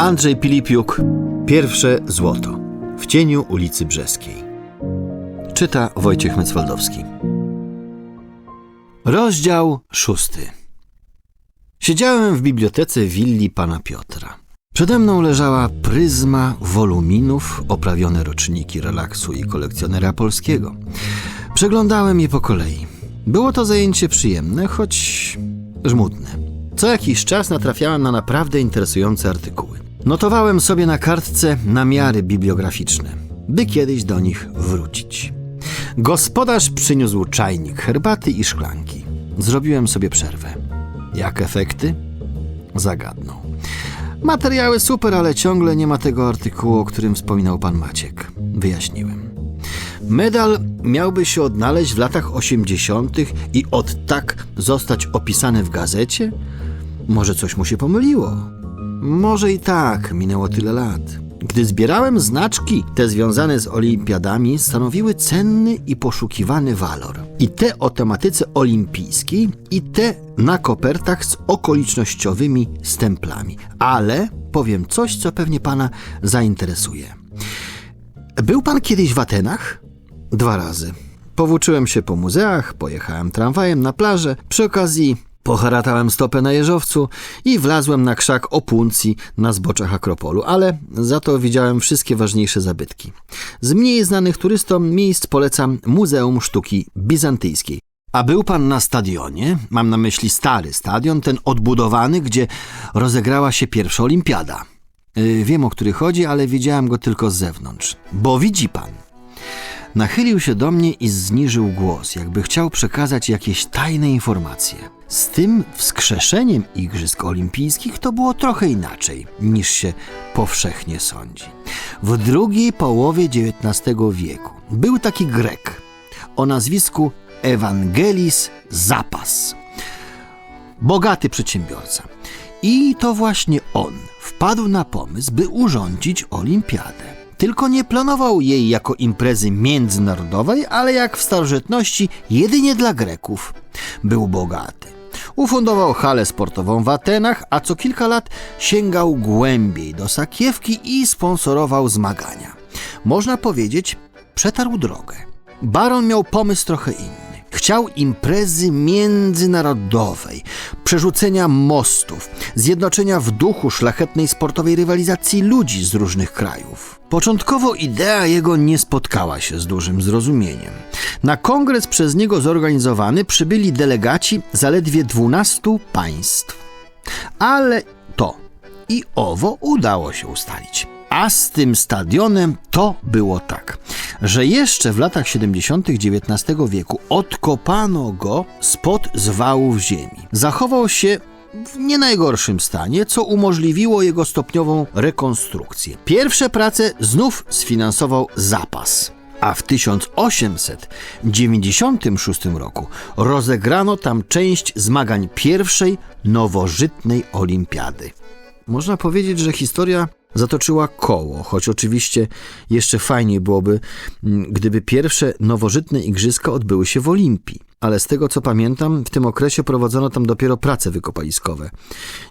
Andrzej Pilipiuk, pierwsze złoto w cieniu ulicy Brzeskiej. Czyta Wojciech Mecwaldowski. Rozdział szósty. Siedziałem w bibliotece willi pana Piotra. Przede mną leżała pryzma woluminów, oprawione roczniki relaksu i kolekcjonera polskiego. Przeglądałem je po kolei. Było to zajęcie przyjemne, choć żmudne. Co jakiś czas natrafiałem na naprawdę interesujące artykuły. Notowałem sobie na kartce namiary bibliograficzne, by kiedyś do nich wrócić. Gospodarz przyniósł czajnik herbaty i szklanki. Zrobiłem sobie przerwę. Jak efekty? Zagadnął. Materiały super, ale ciągle nie ma tego artykułu, o którym wspominał pan Maciek. Wyjaśniłem. Medal miałby się odnaleźć w latach 80. i od tak zostać opisany w gazecie? Może coś mu się pomyliło? Może i tak, minęło tyle lat. Gdy zbierałem znaczki, te związane z olimpiadami stanowiły cenny i poszukiwany walor. I te o tematyce olimpijskiej, i te na kopertach z okolicznościowymi stemplami. Ale powiem coś, co pewnie pana zainteresuje. Był pan kiedyś w Atenach? Dwa razy. Powłóczyłem się po muzeach, pojechałem tramwajem na plażę, przy okazji poharatałem stopę na jeżowcu i wlazłem na krzak opuncji na zboczach Akropolu, ale za to widziałem wszystkie ważniejsze zabytki. Z mniej znanych turystom miejsc polecam Muzeum Sztuki Bizantyjskiej. A był pan na stadionie? Mam na myśli stary stadion, ten odbudowany, gdzie rozegrała się pierwsza olimpiada. Yy, wiem, o który chodzi, ale widziałem go tylko z zewnątrz. Bo widzi pan. Nachylił się do mnie i zniżył głos, jakby chciał przekazać jakieś tajne informacje. Z tym wskrzeszeniem Igrzysk Olimpijskich to było trochę inaczej, niż się powszechnie sądzi. W drugiej połowie XIX wieku był taki Grek o nazwisku Evangelis Zapas. Bogaty przedsiębiorca. I to właśnie on wpadł na pomysł, by urządzić olimpiadę. Tylko nie planował jej jako imprezy międzynarodowej, ale jak w starożytności jedynie dla Greków. Był bogaty. Ufundował halę sportową w Atenach, a co kilka lat sięgał głębiej do sakiewki i sponsorował zmagania. Można powiedzieć, przetarł drogę. Baron miał pomysł trochę inny. Chciał imprezy międzynarodowej, przerzucenia mostów, zjednoczenia w duchu szlachetnej sportowej rywalizacji ludzi z różnych krajów. Początkowo idea jego nie spotkała się z dużym zrozumieniem. Na kongres przez niego zorganizowany przybyli delegaci zaledwie 12 państw. Ale to i owo udało się ustalić. A z tym stadionem to było tak, że jeszcze w latach 70. XIX wieku odkopano go spod zwałów ziemi. Zachował się w nie najgorszym stanie, co umożliwiło jego stopniową rekonstrukcję. Pierwsze prace znów sfinansował zapas. A w 1896 roku rozegrano tam część zmagań pierwszej nowożytnej olimpiady. Można powiedzieć, że historia zatoczyła koło, choć oczywiście jeszcze fajniej byłoby, mm, gdyby pierwsze nowożytne igrzyska odbyły się w Olimpii. Ale z tego co pamiętam, w tym okresie prowadzono tam dopiero prace wykopaliskowe.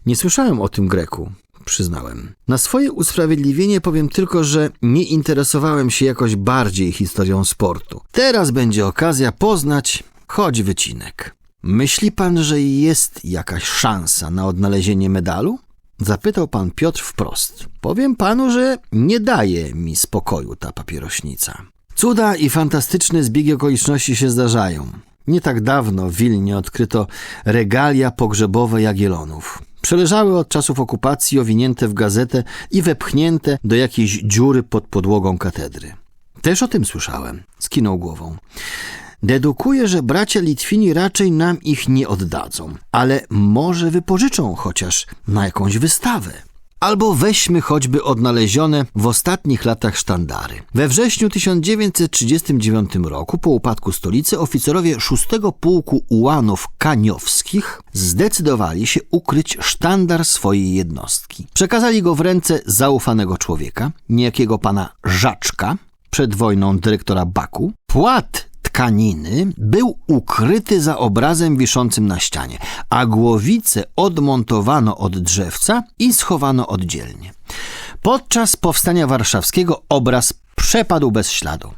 Nie słyszałem o tym Greku, przyznałem. Na swoje usprawiedliwienie powiem tylko, że nie interesowałem się jakoś bardziej historią sportu. Teraz będzie okazja poznać choć wycinek. Myśli pan, że jest jakaś szansa na odnalezienie medalu? Zapytał pan Piotr wprost. Powiem panu, że nie daje mi spokoju ta papierośnica. Cuda i fantastyczne zbiegi okoliczności się zdarzają. Nie tak dawno w Wilnie odkryto regalia pogrzebowe Jagielonów. Przeleżały od czasów okupacji owinięte w gazetę i wepchnięte do jakiejś dziury pod podłogą katedry. Też o tym słyszałem. Skinął głową. Dedukuję, że bracia Litwini raczej nam ich nie oddadzą, ale może wypożyczą chociaż na jakąś wystawę. Albo weźmy choćby odnalezione w ostatnich latach sztandary. We wrześniu 1939 roku, po upadku stolicy, oficerowie 6 Pułku Ułanów Kaniowskich zdecydowali się ukryć sztandar swojej jednostki. Przekazali go w ręce zaufanego człowieka, niejakiego pana Żaczka, przed wojną dyrektora Baku. Płat tkaniny był ukryty za obrazem wiszącym na ścianie, a głowicę odmontowano od drzewca i schowano oddzielnie. Podczas powstania warszawskiego obraz przepadł bez śladu.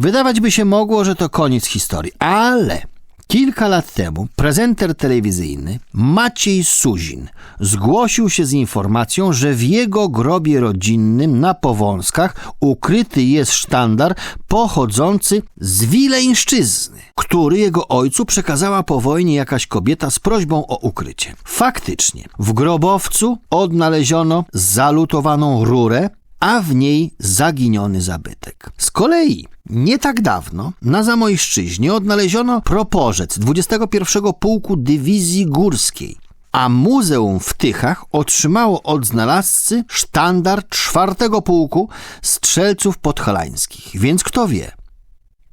Wydawać by się mogło, że to koniec historii, ale kilka lat temu prezenter telewizyjny Maciej Suzin zgłosił się z informacją, że w jego grobie rodzinnym na Powązkach ukryty jest sztandar pochodzący z Wileńszczyzny, który jego ojcu przekazała po wojnie jakaś kobieta z prośbą o ukrycie. Faktycznie, w grobowcu odnaleziono zalutowaną rurę, a w niej zaginiony zabytek. Z kolei nie tak dawno na Zamojszczyźnie odnaleziono proporzec 21 Pułku Dywizji Górskiej, a Muzeum w Tychach otrzymało od znalazcy sztandar 4 Pułku Strzelców Podhalańskich. Więc kto wie,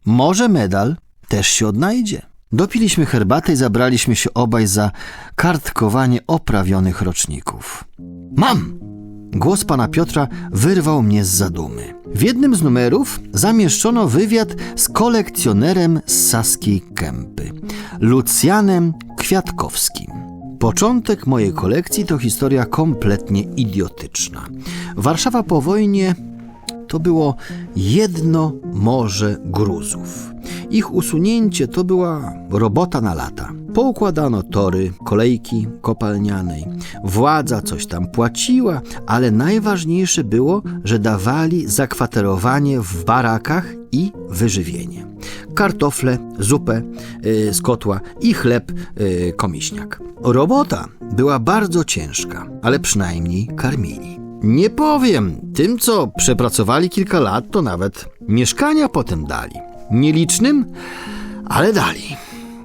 może medal też się odnajdzie. Dopiliśmy herbatę i zabraliśmy się obaj za kartkowanie oprawionych roczników. Mam! Głos pana Piotra wyrwał mnie z zadumy. W jednym z numerów zamieszczono wywiad z kolekcjonerem z Saskiej Kępy, Lucjanem Kwiatkowskim. Początek mojej kolekcji to historia kompletnie idiotyczna. Warszawa po wojnie to było jedno morze gruzów. Ich usunięcie to była robota na lata. Poukładano tory, kolejki kopalnianej. Władza coś tam płaciła, ale najważniejsze było, że dawali zakwaterowanie w barakach i wyżywienie. Kartofle, zupę yy, z kotła i chleb yy. Robota była bardzo ciężka, ale przynajmniej karmili. Nie powiem, tym co przepracowali kilka lat, to nawet mieszkania potem dali. Nielicznym, ale dali.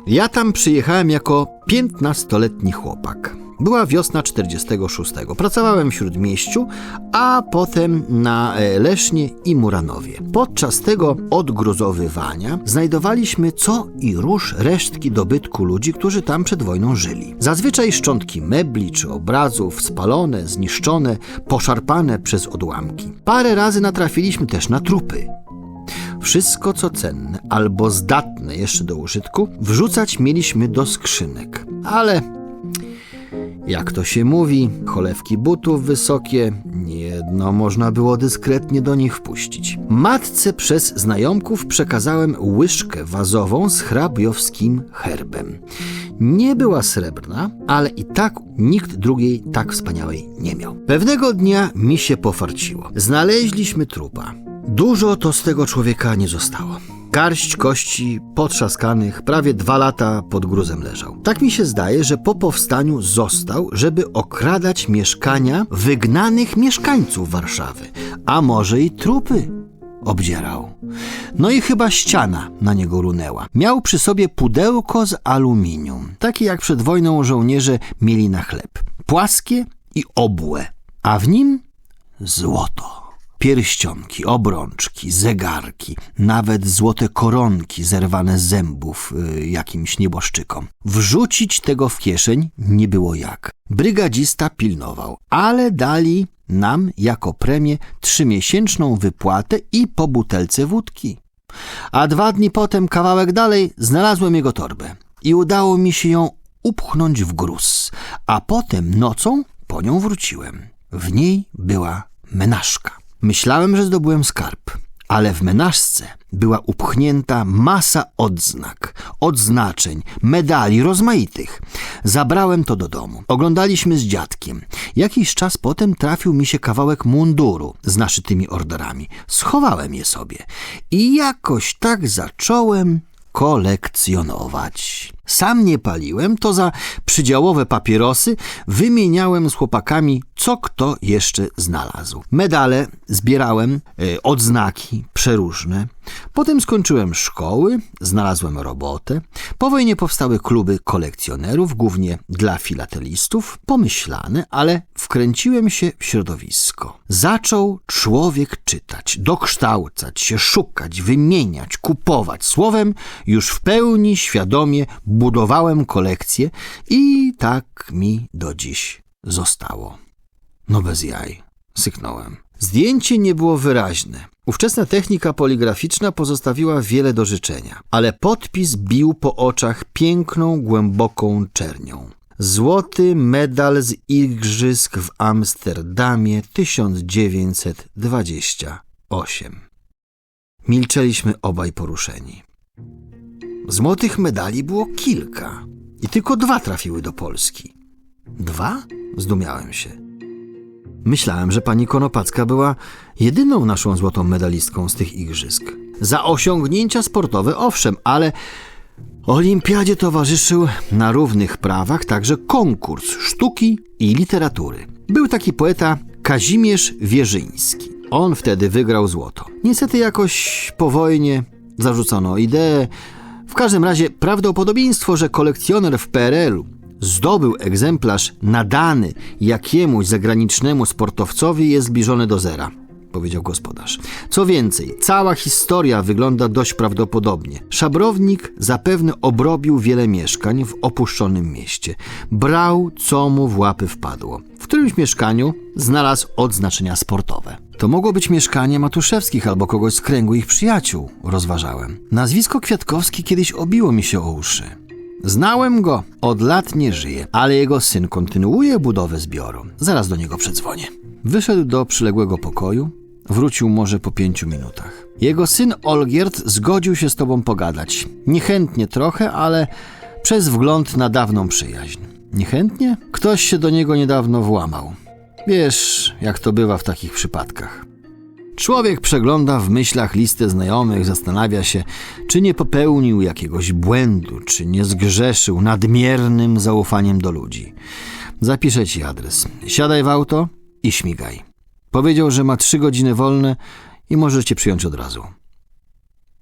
Ja tam przyjechałem jako piętnastoletni chłopak. Była wiosna 46. Pracowałem w Śródmieściu, a potem na e, Lesznie i Muranowie. Podczas tego odgruzowywania znajdowaliśmy co i róż resztki dobytku ludzi, którzy tam przed wojną żyli. Zazwyczaj szczątki mebli czy obrazów, spalone, zniszczone, poszarpane przez odłamki. Parę razy natrafiliśmy też na trupy. Wszystko, co cenne albo zdatne jeszcze do użytku, wrzucać mieliśmy do skrzynek. Ale jak to się mówi, cholewki butów wysokie, jedno można było dyskretnie do nich wpuścić. Matce przez znajomków przekazałem łyżkę wazową z hrabiowskim herbem. Nie była srebrna, ale i tak nikt drugiej tak wspaniałej nie miał. Pewnego dnia mi się pofarciło. Znaleźliśmy trupa. Dużo to z tego człowieka nie zostało. Garść kości potrzaskanych prawie dwa lata pod gruzem leżał. Tak mi się zdaje, że po powstaniu został, żeby okradać mieszkania wygnanych mieszkańców Warszawy, a może i trupy obdzierał. No i chyba ściana na niego runęła. Miał przy sobie pudełko z aluminium, takie jak przed wojną żołnierze mieli na chleb. Płaskie i obłe, a w nim złoto pierścionki, obrączki, zegarki, nawet złote koronki zerwane z zębów y, jakimś nieboszczykom. Wrzucić tego w kieszeń nie było jak. Brygadzista pilnował, ale dali nam jako premię trzymiesięczną wypłatę i po butelce wódki. A dwa dni potem, kawałek dalej, znalazłem jego torbę i udało mi się ją upchnąć w gruz, a potem nocą po nią wróciłem. W niej była menażka. Myślałem, że zdobyłem skarb, ale w menażce była upchnięta masa odznak, odznaczeń, medali rozmaitych. Zabrałem to do domu. Oglądaliśmy z dziadkiem. Jakiś czas potem trafił mi się kawałek munduru z naszytymi orderami. Schowałem je sobie i jakoś tak zacząłem kolekcjonować. Sam nie paliłem, to za przydziałowe papierosy wymieniałem z chłopakami, co kto jeszcze znalazł. Medale zbierałem, e, odznaki przeróżne. Potem skończyłem szkoły, znalazłem robotę. Po wojnie powstały kluby kolekcjonerów, głównie dla filatelistów. Pomyślane, ale wkręciłem się w środowisko. Zaczął człowiek czytać, dokształcać się, szukać, wymieniać, kupować. Słowem, już w pełni świadomie budowałem kolekcję i tak mi do dziś zostało. No bez jaj, syknąłem. Zdjęcie nie było wyraźne. Ówczesna technika poligraficzna pozostawiła wiele do życzenia, ale podpis bił po oczach piękną, głęboką czernią. Złoty medal z Igrzysk w Amsterdamie 1928. Milczeliśmy obaj poruszeni. Złotych medali było kilka i tylko dwa trafiły do Polski. Dwa? Zdumiałem się. Myślałem, że pani Konopacka była jedyną naszą złotą medalistką z tych igrzysk. Za osiągnięcia sportowe owszem, ale Olimpiadzie towarzyszył na równych prawach także konkurs sztuki i literatury. Był taki poeta Kazimierz Wierzyński. On wtedy wygrał złoto. Niestety jakoś po wojnie zarzucono ideę. W każdym razie prawdopodobieństwo, że kolekcjoner w PRL-u zdobył egzemplarz nadany jakiemuś zagranicznemu sportowcowi jest zbliżone do zera powiedział gospodarz. Co więcej, cała historia wygląda dość prawdopodobnie. Szabrownik zapewne obrobił wiele mieszkań w opuszczonym mieście. Brał, co mu w łapy wpadło. W którymś mieszkaniu znalazł odznaczenia sportowe. To mogło być mieszkanie Matuszewskich albo kogoś z kręgu ich przyjaciół, rozważałem. Nazwisko Kwiatkowski kiedyś obiło mi się o uszy. Znałem go, od lat nie żyje, ale jego syn kontynuuje budowę zbioru. Zaraz do niego przedzwonię. Wyszedł do przyległego pokoju, Wrócił może po pięciu minutach. Jego syn Olgierd zgodził się z tobą pogadać. Niechętnie trochę, ale przez wgląd na dawną przyjaźń. Niechętnie? Ktoś się do niego niedawno włamał. Wiesz, jak to bywa w takich przypadkach. Człowiek przegląda w myślach listę znajomych, zastanawia się, czy nie popełnił jakiegoś błędu, czy nie zgrzeszył nadmiernym zaufaniem do ludzi. Zapiszę ci adres. Siadaj w auto i śmigaj. Powiedział, że ma trzy godziny wolne i możecie przyjąć od razu.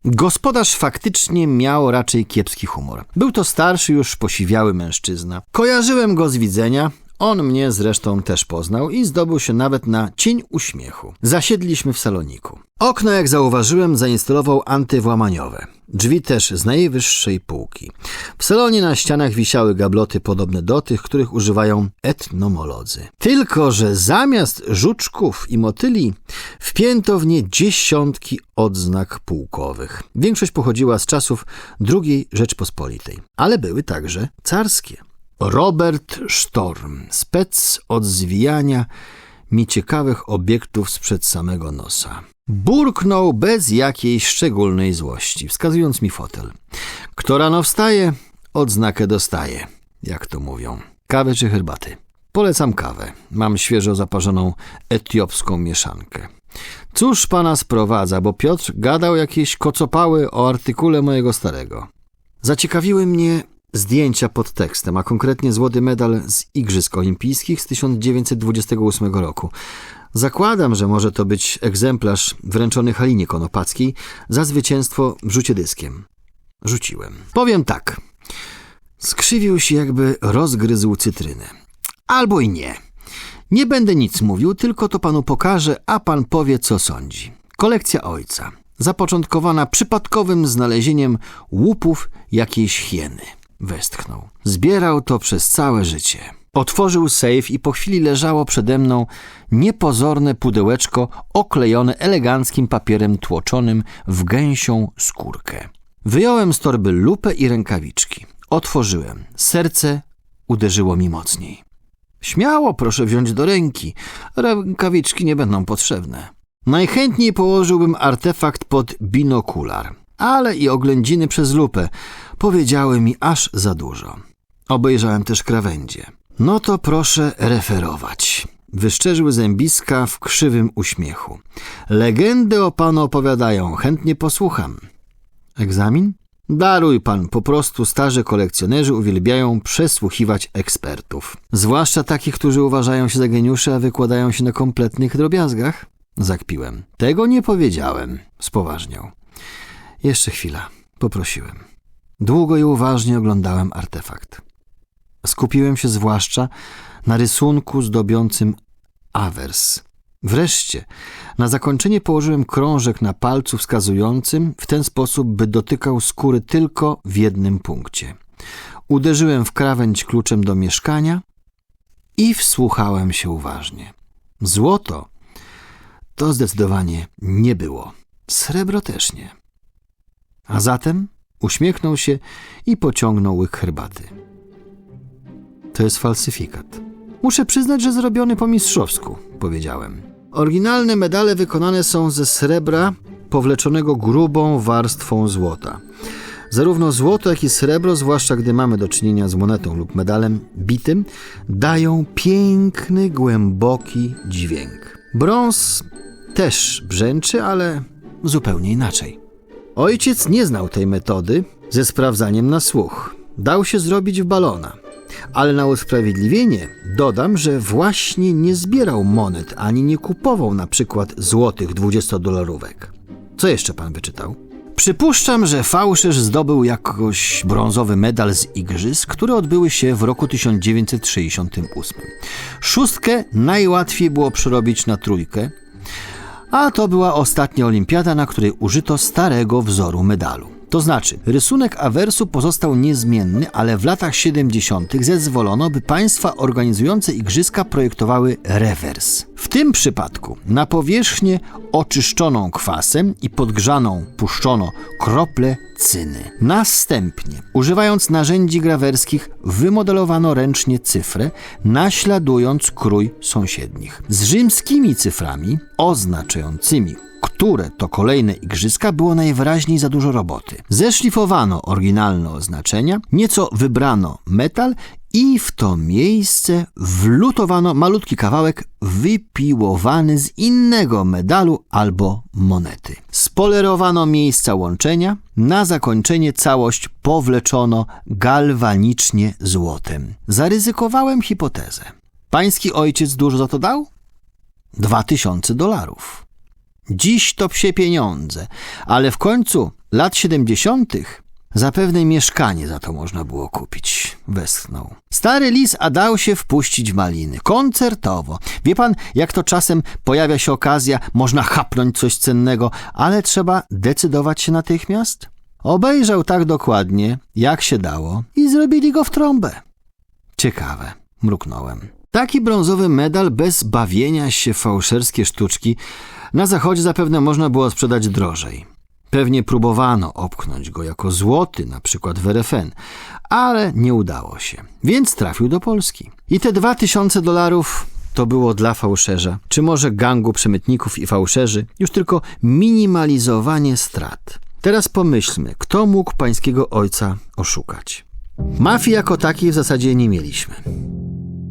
Gospodarz faktycznie miał raczej kiepski humor. Był to starszy, już posiwiały mężczyzna. Kojarzyłem go z widzenia, on mnie zresztą też poznał i zdobył się nawet na cień uśmiechu. Zasiedliśmy w saloniku. Okno, jak zauważyłem, zainstalował antywłamaniowe. Drzwi też z najwyższej półki. W salonie na ścianach wisiały gabloty podobne do tych, których używają etnomolodzy. Tylko, że zamiast żuczków i motyli wpięto w nie dziesiątki odznak pułkowych. Większość pochodziła z czasów II Rzeczpospolitej, ale były także carskie. Robert Sztorm, spec od zwijania mi ciekawych obiektów sprzed samego nosa. Burknął bez jakiejś szczególnej złości, wskazując mi fotel. Kto rano wstaje, odznakę dostaje, jak to mówią. Kawy czy herbaty? Polecam kawę. Mam świeżo zaparzoną etiopską mieszankę. Cóż pana sprowadza, bo Piotr gadał jakieś kocopały o artykule mojego starego. Zaciekawiły mnie zdjęcia pod tekstem, a konkretnie złoty medal z Igrzysk Olimpijskich z 1928 roku. Zakładam, że może to być egzemplarz wręczony Halinie Konopackiej za zwycięstwo w rzucie dyskiem. Rzuciłem. Powiem tak. Skrzywił się, jakby rozgryzł cytrynę. Albo i nie. Nie będę nic mówił, tylko to panu pokażę, a pan powie, co sądzi. Kolekcja ojca, zapoczątkowana przypadkowym znalezieniem łupów jakiejś hieny. Westchnął. Zbierał to przez całe życie. Otworzył sejf i po chwili leżało przede mną niepozorne pudełeczko oklejone eleganckim papierem tłoczonym w gęsią skórkę. Wyjąłem z torby lupę i rękawiczki. Otworzyłem. Serce uderzyło mi mocniej. Śmiało, proszę wziąć do ręki. Rękawiczki nie będą potrzebne. Najchętniej położyłbym artefakt pod binokular, ale i oględziny przez lupę powiedziały mi aż za dużo. Obejrzałem też krawędzie. No to proszę referować. Wyszczerzył zębiska w krzywym uśmiechu. Legendy o panu opowiadają, chętnie posłucham. Egzamin? Daruj pan, po prostu starzy kolekcjonerzy uwielbiają przesłuchiwać ekspertów. Zwłaszcza takich, którzy uważają się za geniuszy, a wykładają się na kompletnych drobiazgach? Zakpiłem. Tego nie powiedziałem, spoważniał. Jeszcze chwila, poprosiłem. Długo i uważnie oglądałem artefakt. Skupiłem się zwłaszcza na rysunku zdobiącym awers. Wreszcie, na zakończenie położyłem krążek na palcu wskazującym w ten sposób, by dotykał skóry tylko w jednym punkcie. Uderzyłem w krawędź kluczem do mieszkania i wsłuchałem się uważnie. Złoto to zdecydowanie nie było. Srebro też nie. A zatem uśmiechnął się i pociągnął łyk herbaty. To jest falsyfikat. Muszę przyznać, że zrobiony po mistrzowsku, powiedziałem. Oryginalne medale wykonane są ze srebra powleczonego grubą warstwą złota. Zarówno złoto, jak i srebro, zwłaszcza gdy mamy do czynienia z monetą lub medalem bitym, dają piękny, głęboki dźwięk. Brąz też brzęczy, ale zupełnie inaczej. Ojciec nie znał tej metody ze sprawdzaniem na słuch. Dał się zrobić w balona. Ale na usprawiedliwienie dodam, że właśnie nie zbierał monet ani nie kupował na przykład złotych 20-dolarówek. Co jeszcze pan wyczytał? Przypuszczam, że fałszerz zdobył jakoś brązowy medal z igrzysk, które odbyły się w roku 1968. Szóstkę najłatwiej było przerobić na trójkę, a to była ostatnia olimpiada, na której użyto starego wzoru medalu. To znaczy, rysunek awersu pozostał niezmienny, ale w latach 70. zezwolono, by państwa organizujące igrzyska projektowały rewers. W tym przypadku na powierzchnię oczyszczoną kwasem i podgrzaną puszczono krople cyny. Następnie, używając narzędzi grawerskich, wymodelowano ręcznie cyfrę, naśladując krój sąsiednich. Z rzymskimi cyframi oznaczającymi które to kolejne igrzyska było najwyraźniej za dużo roboty. Zeszlifowano oryginalne oznaczenia, nieco wybrano metal i w to miejsce wlutowano malutki kawałek wypiłowany z innego medalu albo monety. Spolerowano miejsca łączenia, na zakończenie całość powleczono galwanicznie złotem. Zaryzykowałem hipotezę. Pański ojciec dużo za to dał? Dwa tysiące dolarów. Dziś to psie pieniądze, ale w końcu lat siedemdziesiątych zapewne mieszkanie za to można było kupić. Westchnął. Stary lis a dał się wpuścić w maliny. Koncertowo. Wie pan, jak to czasem pojawia się okazja, można chapnąć coś cennego, ale trzeba decydować się natychmiast? Obejrzał tak dokładnie, jak się dało i zrobili go w trąbę. Ciekawe, mruknąłem. Taki brązowy medal bez bawienia się fałszerskie sztuczki na zachodzie zapewne można było sprzedać drożej. Pewnie próbowano opchnąć go jako złoty, na przykład w RFN, ale nie udało się, więc trafił do Polski. I te dwa tysiące dolarów to było dla fałszerza, czy może gangu przemytników i fałszerzy, już tylko minimalizowanie strat. Teraz pomyślmy, kto mógł pańskiego ojca oszukać. Mafii jako takiej w zasadzie nie mieliśmy.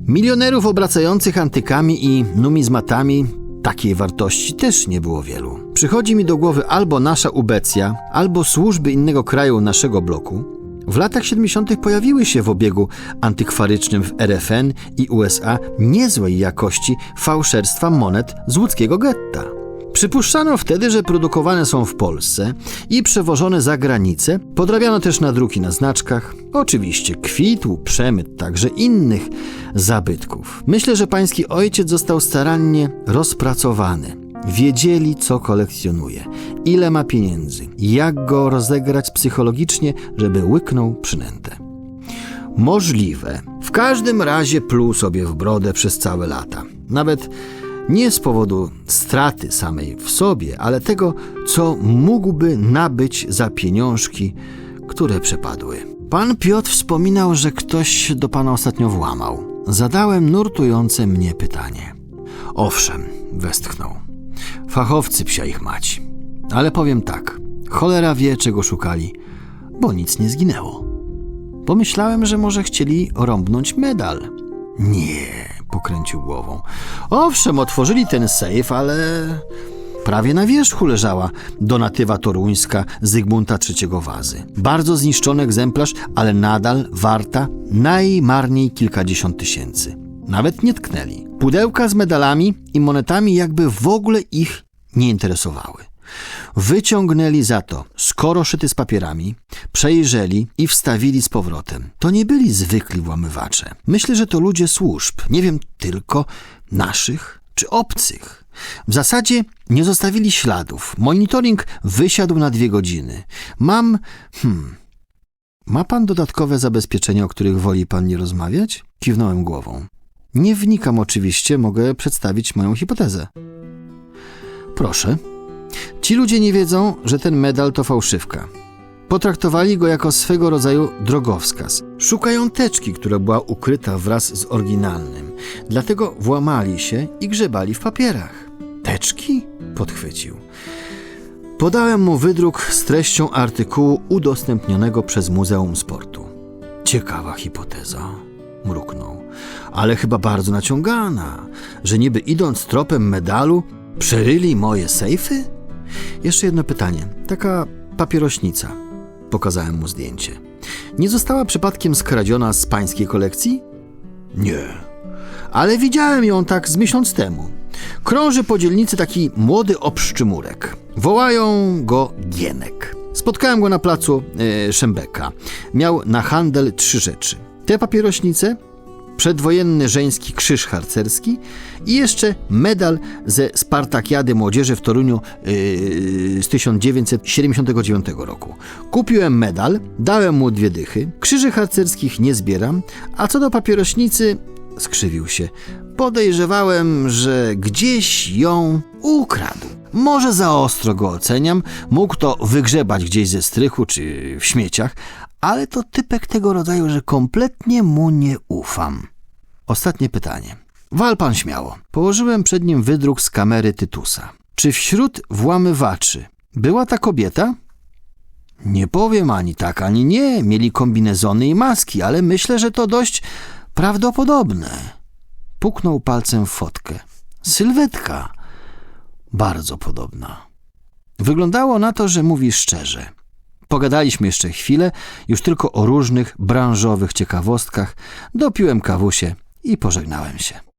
Milionerów obracających antykami i numizmatami takiej wartości też nie było wielu. Przychodzi mi do głowy albo nasza ubecja, albo służby innego kraju naszego bloku. W latach 70. pojawiły się w obiegu antykwarycznym w RFN i USA niezłej jakości fałszerstwa monet z łódzkiego getta. Przypuszczano wtedy, że produkowane są w Polsce i przewożone za granicę. Podrabiano też nadruki na znaczkach. Oczywiście kwitł przemyt także innych zabytków. Myślę, że pański ojciec został starannie rozpracowany. Wiedzieli, co kolekcjonuje, ile ma pieniędzy, jak go rozegrać psychologicznie, żeby łyknął przynętę. Możliwe. W każdym razie pluł sobie w brodę przez całe lata. Nawet nie z powodu straty samej w sobie, ale tego, co mógłby nabyć za pieniążki, które przepadły. Pan Piotr wspominał, że ktoś do pana ostatnio włamał. Zadałem nurtujące mnie pytanie. Owszem, westchnął. Fachowcy psia ich mać. Ale powiem tak, cholera wie, czego szukali, bo nic nie zginęło. Pomyślałem, że może chcieli rąbnąć medal. Nie, pokręcił głową. Owszem, otworzyli ten sejf, ale prawie na wierzchu leżała donatywa toruńska Zygmunta III Wazy. Bardzo zniszczony egzemplarz, ale nadal warta najmarniej kilkadziesiąt tysięcy. Nawet nie tknęli. Pudełka z medalami i monetami jakby w ogóle ich nie interesowały. Wyciągnęli za to skoro szyty z papierami, przejrzeli i wstawili z powrotem. To nie byli zwykli włamywacze. Myślę, że to ludzie służb, nie wiem tylko naszych czy obcych. W zasadzie nie zostawili śladów. Monitoring wysiadł na dwie godziny. Mam. Hmm. Ma pan dodatkowe zabezpieczenia, o których woli pan nie rozmawiać? Kiwnąłem głową. Nie wnikam oczywiście, mogę przedstawić moją hipotezę. Proszę. Ci ludzie nie wiedzą, że ten medal to fałszywka. Potraktowali go jako swego rodzaju drogowskaz. Szukają teczki, która była ukryta wraz z oryginalnym. Dlatego włamali się i grzebali w papierach. Teczki? podchwycił. Podałem mu wydruk z treścią artykułu udostępnionego przez Muzeum Sportu. Ciekawa hipoteza, mruknął, ale chyba bardzo naciągana, że niby idąc tropem medalu przeryli moje sejfy? Jeszcze jedno pytanie, taka papierośnica. Pokazałem mu zdjęcie. Nie została przypadkiem skradziona z pańskiej kolekcji? Nie, ale widziałem ją tak z miesiąc temu. Krąży po dzielnicy taki młody obszczymurek. Wołają go Gienek. Spotkałem go na placu e, Szembeka. Miał na handel trzy rzeczy. Te papierośnice, przedwojenny żeński krzyż harcerski i jeszcze medal ze Spartakiady Młodzieży w Toruniu yy, z 1979 roku. Kupiłem medal, dałem mu dwie dychy, krzyży harcerskich nie zbieram, a co do papierośnicy, skrzywił się, podejrzewałem, że gdzieś ją ukradł. Może za ostro go oceniam, mógł to wygrzebać gdzieś ze strychu czy w śmieciach, ale to typek tego rodzaju, że kompletnie mu nie ufam. Ostatnie pytanie. Wal pan śmiało. Położyłem przed nim wydruk z kamery Tytusa. Czy wśród włamywaczy była ta kobieta? Nie powiem ani tak, ani nie. Mieli kombinezony i maski, ale myślę, że to dość prawdopodobne. Puknął palcem w fotkę. Sylwetka. Bardzo podobna. Wyglądało na to, że mówi szczerze. Pogadaliśmy jeszcze chwilę, już tylko o różnych branżowych ciekawostkach. Dopiłem kawusie i pożegnałem się.